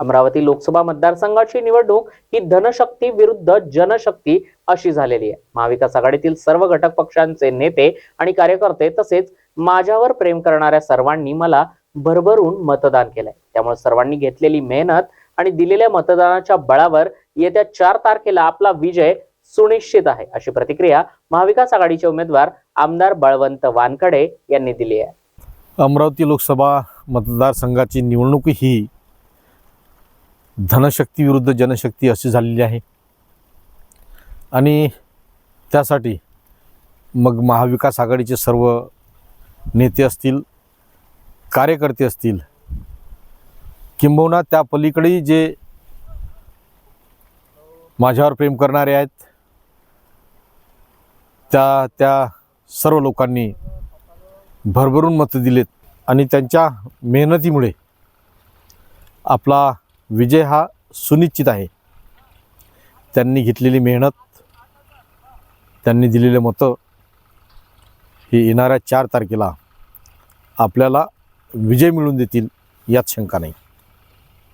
अमरावती लोकसभा मतदारसंघाची निवडणूक ही धनशक्ती विरुद्ध जनशक्ती अशी झालेली आहे. महाविकास आघाडीतील सर्व घटक पक्षांचे नेते आणि कार्यकर्ते तसेच माझ्यावर प्रेम करणाऱ्या सर्वांनी मला भरभरून मतदान केलंय. त्यामुळे सर्वांनी घेतलेली मेहनत आणि दिलेल्या मतदानाच्या बळावर येत्या चार तारखेला आपला विजय सुनिश्चित आहे अशी प्रतिक्रिया महाविकास आघाडीचे उमेदवार आमदार बळवंत वानखडे यांनी दिली आहे. अमरावती लोकसभा मतदारसंघाची निवडणूक ही धनशक्ती विरुद्ध जनशक्ती अशी झालेली आहे. आणि त्यासाठी मग महाविकास आघाडीचे सर्व नेते असतील कार्यकर्ते असतील किंबहुना त्या पलीकडेही जे माझ्यावर प्रेम करणारे आहेत त्या त्या सर्व लोकांनी भरभरून मतं दिलेत आणि त्यांच्या मेहनतीमुळे आपला विजय हा सुनिश्चित आहे. त्यांनी घेतलेली मेहनत त्यांनी दिलेले मतं ही येणाऱ्या चार तारखेला आपल्याला विजय मिळवून देतील यात शंका नाही.